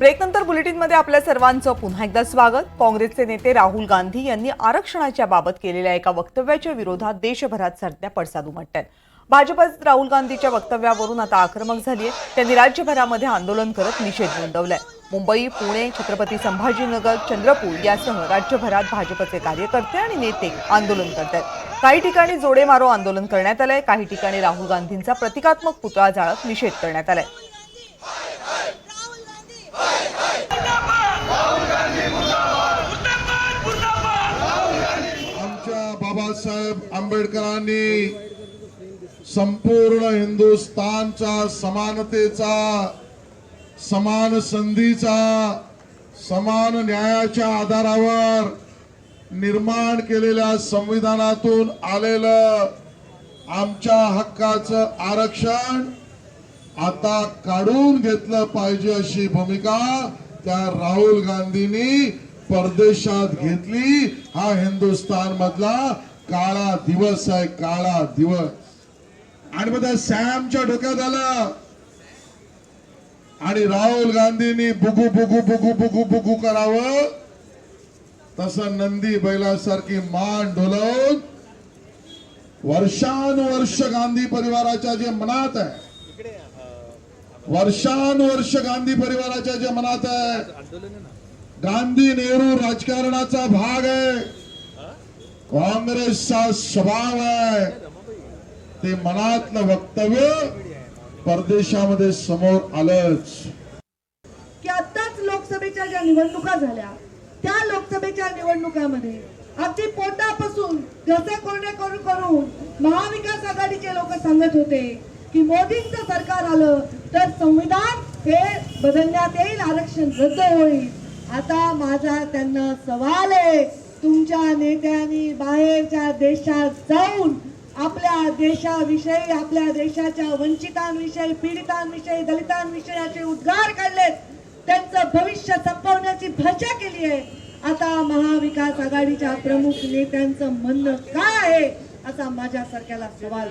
ब्रेकनंतर बुलेटिनमध्ये आपल्या सर्वांचं पुन्हा एकदा स्वागत. काँग्रेसचे नेते राहुल गांधी यांनी आरक्षणाच्या बाबत केलेल्या एका वक्तव्याच्या विरोधात देशभरात सध्या पडसाद उमटत भाजपच राहुल गांधीच्या वक्तव्यावरून आता आक्रमक झाली आहे त्यांनी राज्यभरामध्ये आंदोलन करत निषेध नोंदवलाय. मुंबई पुणे छत्रपती संभाजीनगर चंद्रपूर यासह राज्यभरात भाजपचे कार्यकर्ते आणि नेते आंदोलन करत आहेत काही ठिकाणी जोडे मारो आंदोलन करण्यात आलंय. काही ठिकाणी राहुल गांधींचा प्रतिकात्मक पुतळा जाळत निषेध करण्यात आलाय आमच्या बाबासाहेब आंबेडकरांनी संपूर्ण हिंदुस्थानचा समानतेचा समान संधीचा समान न्यायाच्या आधारावर निर्माण केलेल्या संविधानातून आलेलं आमच्या हक्काचं आरक्षण आता काढून घेतलं पाहिजे अशी भूमिका त्या राहुल गांधींनी परदेशात घेतली हा हिंदुस्थान मधला काळा दिवस आहे काळा दिवस. आणि मग त्या सॅमच्या डोक्यात आला. आणि राहुल गांधींनी बुगू बुगू बुगू बुगू बुगू करावं. तसं नंदी बैलासारखी मान डोलवून वर्षानुवर्ष गांधी परिवाराच्या जे मनात आहे वर्षानुवर्ष गांधी परिवाराच्या जे मनात आहे गांधी नेहरू राजकारणाचा भाग आहे. काँग्रेसचा स्वभाव आहे. ते मनातलं वक्तव्य परदेशामध्ये समोर आलंच. की आताच लोकसभेच्या ज्या निवडणुका झाल्या त्या लोकसभेच्या निवडणुकामध्ये अगदी पोटापासून घसे कोरडे करून करून महाविकास आघाडीचे लोक सांगत होते की मोदींचं सरकार आलं तर संविधान हे बदलण्यात येईल आरक्षण रद्द होईल. आता माझा त्यांना सवाल आहे तुमच्या नेत्यांनी बाहेरच्या देशात जाऊन आपल्या देशाविषयी आपल्या देशाच्या वंचितांविषयी पीडितांविषयी दलितांविषयीचे उद्गार काढलेत. त्यांचं भविष्य संपवण्याची भाषा केली आहे. आता महाविकास आघाडीच्या प्रमुख नेत्यांचं म्हणणं काय आहे असा माझ्यासारख्याला सवाल